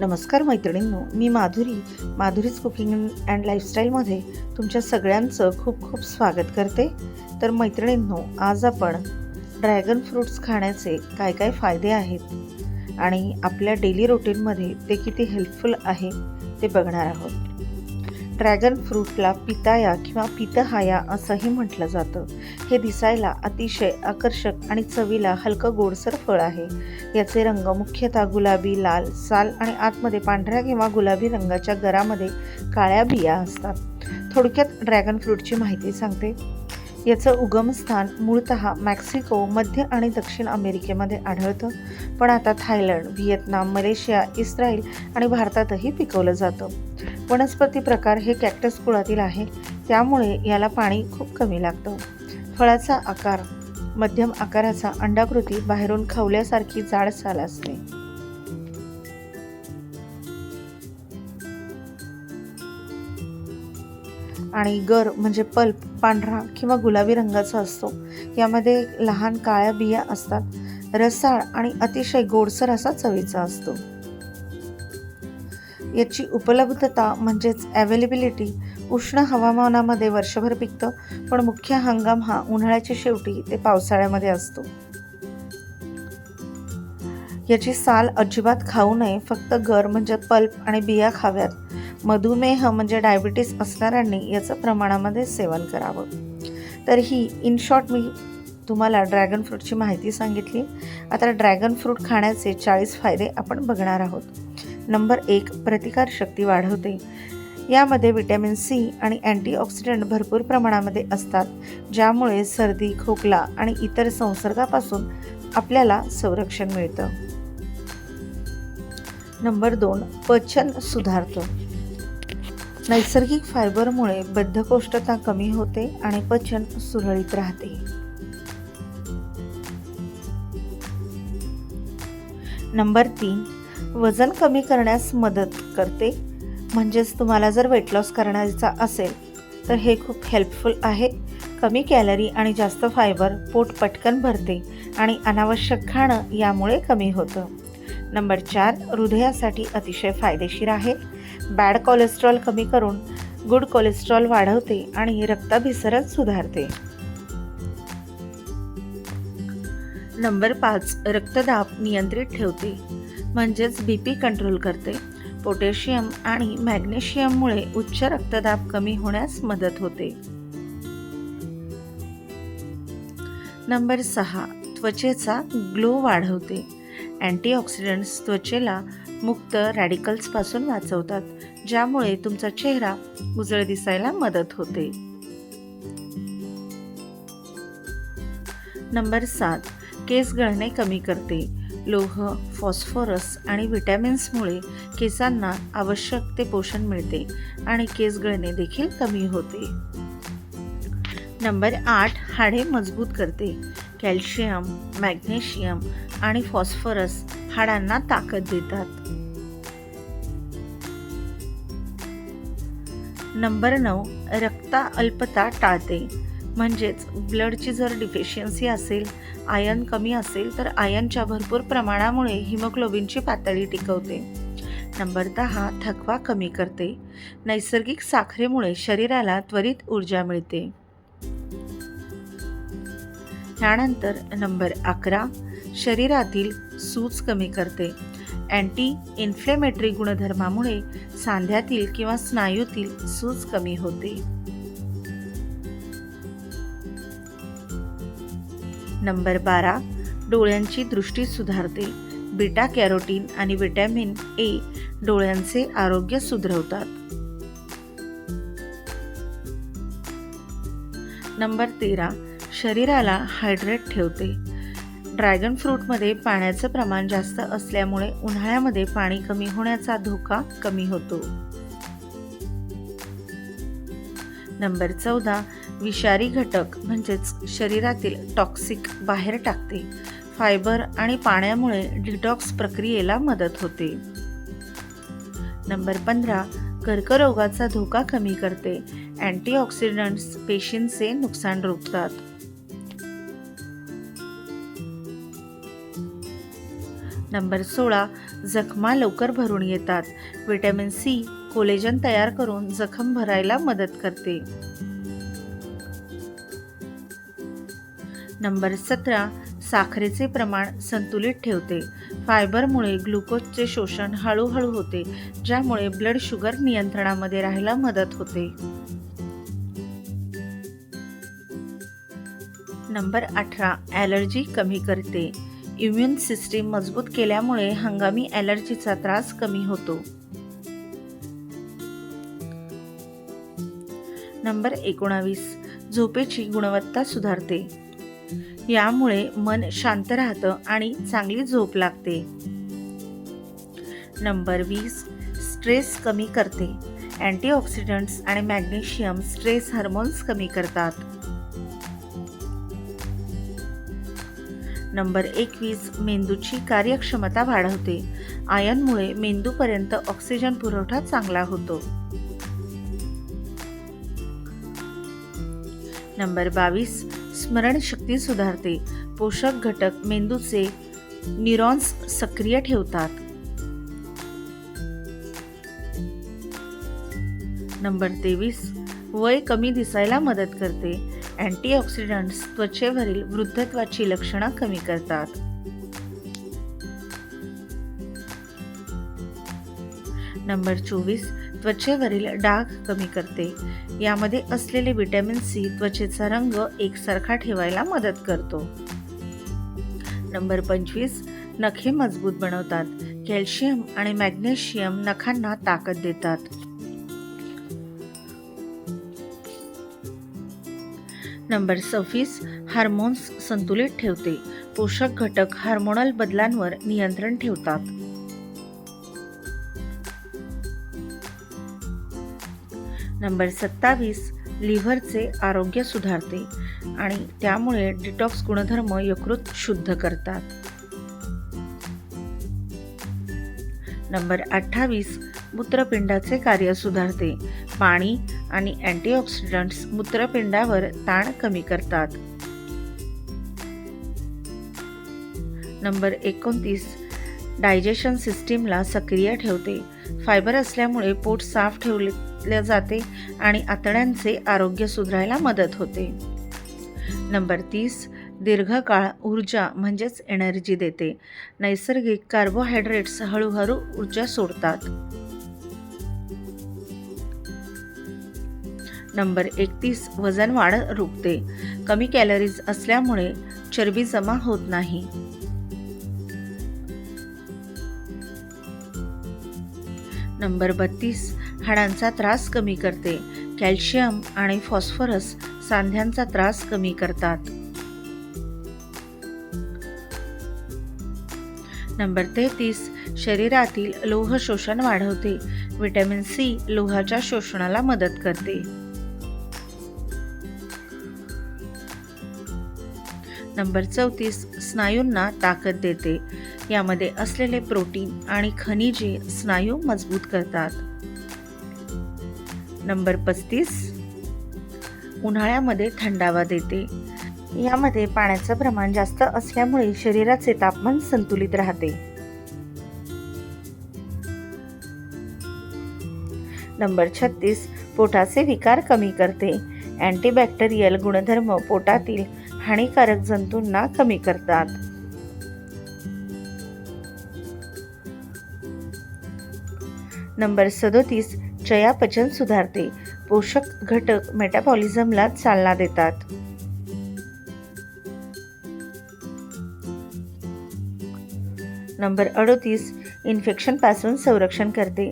नमस्कार मैत्रिणींनो मी माधुरी माधुरीज कुकिंग अँड लाईफस्टाईलमध्ये तुमच्या सगळ्यांचं खूप खूप स्वागत करते. तर मैत्रिणींनो आज आपण ड्रॅगन फ्रूट्स खाण्याचे काय काय फायदे आहेत आणि आपल्या डेली रुटीनमध्ये ते किती हेल्पफुल आहे ते बघणार आहोत. ड्रॅगन फ्रूटला पिताया किंवा पितहाया असंही म्हटलं जातं. हे दिसायला अतिशय आकर्षक आणि चवीला हलकं गोडसर फळ आहे. याचे रंग मुख्यतः गुलाबी लाल साल आणि आतमध्ये पांढऱ्या किंवा गुलाबी रंगाच्या गरामध्ये काळ्या बिया असतात. थोडक्यात ड्रॅगन फ्रूटची माहिती सांगते. याचं उगमस्थान मूळतः मेक्सिको मध्य आणि दक्षिण अमेरिकेमध्ये आढळतं. पण आता थायलंड व्हिएतनाम मलेशिया इस्रायल आणि भारतातही पिकवलं जातं. वनस्पती प्रकार हे कॅक्टस कुळातील आहे. त्यामुळे याला पाणी खूप कमी लागतं. फळाचा आकार मध्यम आकाराचा अंडाकृती बाहेरून खवल्यासारखी जाड साल असते. आणि गर म्हणजे पल्प पांढरा किंवा गुलाबी रंगाचा असतो. यामध्ये लहान काळ्या बिया असतात. रसाळ आणि अतिशय गोडसर असा चवीचा असतो. याची उपलब्धता म्हणजेच अवेलेबिलिटी उष्ण हवामानामध्ये वर्षभर पिकतं पण मुख्य हंगाम हा उन्हाळ्याच्या शेवटी ते पावसाळ्यामध्ये असतो. याची साल अजिबात खाऊ नये फक्त गर म्हणजे पल्प आणि बिया खाव्यात. मधुमेह म्हणजे डायबिटीस असणाऱ्यांनी याचं प्रमाणामध्ये सेवन करावं. तर ही इन शॉर्ट मी तुम्हाला ड्रॅगन फ्रूटची माहिती सांगितली. आता ड्रॅगन फ्रूट खाण्याचे चाळीस फायदे आपण बघणार आहोत. नंबर एक प्रतिकारशक्ती वाढवते. यामध्ये विटॅमिन सी आणि अँटीऑक्सिडंट भरपूर प्रमाणामध्ये असतात ज्यामुळे सर्दी खोकला आणि इतर संसर्गापासून आपल्याला संरक्षण मिळतं. नंबर दोन पचन सुधारतं. नैसर्गिक फायबरमुळे बद्धकोष्ठता कमी होते आणि पचन सुरळीत राहते. नंबर तीन वजन कमी करण्यास मदत करते. म्हणजेच तुम्हाला जर वेट लॉस करायचा असेल तर हे खूप हेल्पफुल आहे. कमी कॅलरी आणि जास्त फायबर पोट पटकन भरते आणि अनावश्यक खाणं यामुळे कमी होतं. नंबर चार हृदयासाठी अतिशय फायदेशीर आहे. बॅड कोलेस्ट्रॉल कमी करून गुड कोलेस्ट्रॉल वाढवते आणि रक्ताभिसरण सुधारते. नंबर पाच रक्तदाब नियंत्रित ठेवते. म्हणजेच बी पी कंट्रोल करते. पोटॅशियम आणि मॅग्नेशियममुळे उच्च रक्तदाब कमी होण्यास मदत होते. नंबर सहा त्वचेचा ग्लो वाढवते. अँटीऑक्सिडंट्स त्वचेला मुक्त रॅडिकल्सपासून वाचवतात ज्यामुळे तुमचा चेहरा उजळ दिसायला मदत होते. नंबर सात केस गळणे कमी करते. लोह फॉस्फरस आणि व्हिटॅमिन्समुळे केसांना आवश्यक ते पोषण मिळते आणि केस गळणे देखील कमी होते. नंबर आठ हाडे मजबूत करते. कॅल्शियम मॅग्नेशियम आणि फॉस्फरस हाडांना ताकद देतात. नंबर नऊ रक्ता अल्पता टाळते. म्हणजेच ब्लडची जर डिफिशियन्सी असेल आयन कमी असेल तर आयनच्या भरपूर प्रमाणामुळे हिमोग्लोबिनची पातळी टिकवते. नंबर दहा थकवा कमी करते. नैसर्गिक साखरेमुळे शरीराला त्वरित ऊर्जा मिळते. त्यानंतर नंबर अकरा शरीरातील सूज कमी करते. अँटी इन्फ्लेमेटरी गुणधर्मामुळे सांध्यातील किंवा स्नायूतील सूज कमी होते. नंबर बारा डोळ्यांची दृष्टी सुधारते. बीटा कॅरोटीन आणि विटॅमिन ए डोळ्यांचे आरोग्य सुधरवतात. नंबर तेरा शरीराला हायड्रेट ठेवते. ड्रॅगन फ्रूटमध्ये पाण्याचं प्रमाण जास्त असल्यामुळे उन्हाळ्यामध्ये पाणी कमी होण्याचा धोका कमी होतो. नंबर चौदा विषारी घटक म्हणजेच शरीरातील टॉक्सिक बाहेर टाकते. फायबर आणि पाण्यामुळे डिटॉक्स प्रक्रियेला मदत होते. नंबर पंधरा कर्करोगाचा धोका कमी करते. अँटीऑक्सिडंट्स पेशींचे नुकसान रोखतात. नंबर सोळा जखमा लवकर भरून येतात. विटॅमिन सी कोलेजन तयार करून जखम भरायला मदत करते. नंबर सतरा साखरेचे प्रमाण संतुलित ठेवते. फायबरमुळे ग्लुकोजचे शोषण हळूहळू होते ज्यामुळे ब्लड शुगर नियंत्रणामध्ये राहायला मदत होते. नंबर अठरा ॲलर्जी कमी करते. इम्युन सिस्टीम मजबूत केल्यामुळे हंगामी ॲलर्जीचा त्रास कमी होतो. नंबर एकोणावीस. झोपेची गुणवत्ता सुधारते. यामुळे मन शांत राहतं आणि चांगली झोप लागते. नंबर वीस. स्ट्रेस कमी करते. अँटीऑक्सिडंट्स आणि मॅग्नेशियम स्ट्रेस हार्मोन्स कमी करतात. नंबर एकवीस. मेंदूची कार्यक्षमता वाढवते. आयनमुळे मेंदूपर्यंत ऑक्सिजन पुरवठा चांगला होतो. नंबर बावीस स्मरणशक्ती सुधारते. पोषक घटक मेंदूचे न्यूरॉन्स सक्रिय ठेवतात. नंबर तेवीस वय कमी दिसायला मदत करते. अँटीऑक्सिडंट्स त्वचेवरील वृद्धत्वाची लक्षणं कमी करतात. नंबर चोवीस त्वचेवरील डाग कमी करते. यामध्ये असलेले विटॅमिन सी त्वचेचा रंग एकसारखा ठेवायला मदत करतो. नंबर पंचवीस नखे मजबूत बनवतात. कॅल्शियम आणि मॅग्नेशियम नखांना ताकद देतात. नंबर सव्वीस हार्मोन्स संतुलित ठेवते. पोषक घटक हार्मोनल बदलांवर नियंत्रण ठेवतात. नंबर सत्तावीस लिव्हरचे आरोग्य सुधारते आणि त्यामुळे डिटॉक्स गुणधर्म यकृत शुद्ध करतात. नंबर अठ्ठावीस मूत्रपिंडाचे कार्य सुधारते. पाणी आणि अँटीऑक्सिडंट्स मूत्रपिंडावर ताण कमी करतात. नंबर एकोणतीस डायजेशन सिस्टीमला सक्रिय ठेवते. फायबर असल्यामुळे पोट साफ ठेवले जाते आणि आतड्यांचे आरोग्य सुधारायला मदत होते. नंबर तीस दीर्घकाळ ऊर्जा म्हणजेच एनर्जी देते. नैसर्गिक कार्बोहायड्रेट्स हळूहळू ऊर्जा सोडतात. नंबर एकतीस वजन वाढ रोखते. कमी कॅलरीज असल्यामुळे चरबी जमा होत नाही. नंबर बत्तीस हाडांचा त्रास कमी करते. कॅल्शियम आणि फॉस्फरस सांध्यांचा त्रास कमी करतात. नंबर तेहतीस शरीरातील लोह शोषण वाढवते. व्हिटॅमिन सी लोहाच्या शोषणाला मदत करते. नंबर चौतीस स्नायूंना ताकद देते. यामध्ये असलेले प्रोटीन आणि खनिजे स्नायू मजबूत करतात. नंबर पस्तीस उन्हाळ्यामध्ये थंडावा देते. यामध्ये पाण्याचं प्रमाण जास्त असल्यामुळे शरीराचे तापमान संतुलित राहते. नंबर छत्तीस पोटाचे विकार कमी करते. अँटीबॅक्टेरियल गुणधर्म पोटातील हानिकारक जंतूंना कमी करतात. नंबर सदोतीस चयापचन सुधारते. पोषक घटक मेटाबॉलिझमला चालना देतात. नंबर अडोतीस इन्फेक्शनपासून संरक्षण करते.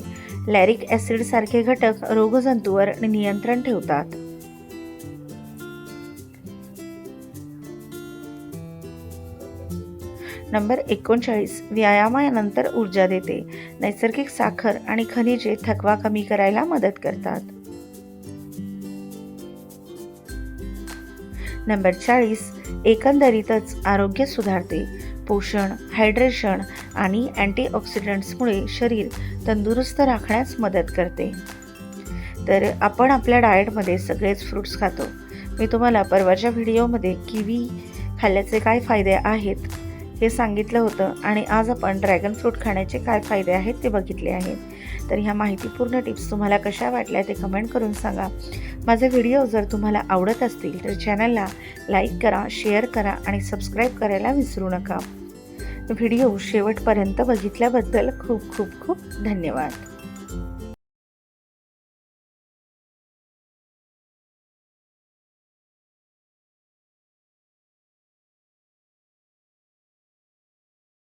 लॅरिक ॲसिडसारखे घटक रोगजंतूवर नियंत्रण ठेवतात. नंबर एकोणचाळीस व्यायामानंतर ऊर्जा देते. नैसर्गिक साखर आणि खनिजे थकवा कमी करायला मदत करतात. नंबर चाळीस एकंदरीतच आरोग्य सुधारते. पोषण हायड्रेशन आणि अँटीऑक्सिडंट्समुळे शरीर तंदुरुस्त राखण्यास मदत करते. तर आपण आपल्या डाएटमध्ये सगळेच फ्रूट्स खातो. मी तुम्हाला परवाच्या व्हिडिओमध्ये किवी खाल्ल्याचे काय फायदे आहेत? हे सांगितलं होतं आणि आज आपण ड्रॅगन फ्रूट खाण्याचे काय फायदे आहेत ते बघितले आहेत. तर ह्या माहितीपूर्ण टिप्स तुम्हाला कशा वाटल्या ते कमेंट करून सांगा. माझे व्हिडिओ जर तुम्हाला आवडत असतील तर चॅनलला लाईक करा शेअर करा आणि सबस्क्राईब करायला विसरू नका. व्हिडिओ शेवटपर्यंत बघितल्याबद्दल खूप खूप खूप धन्यवाद.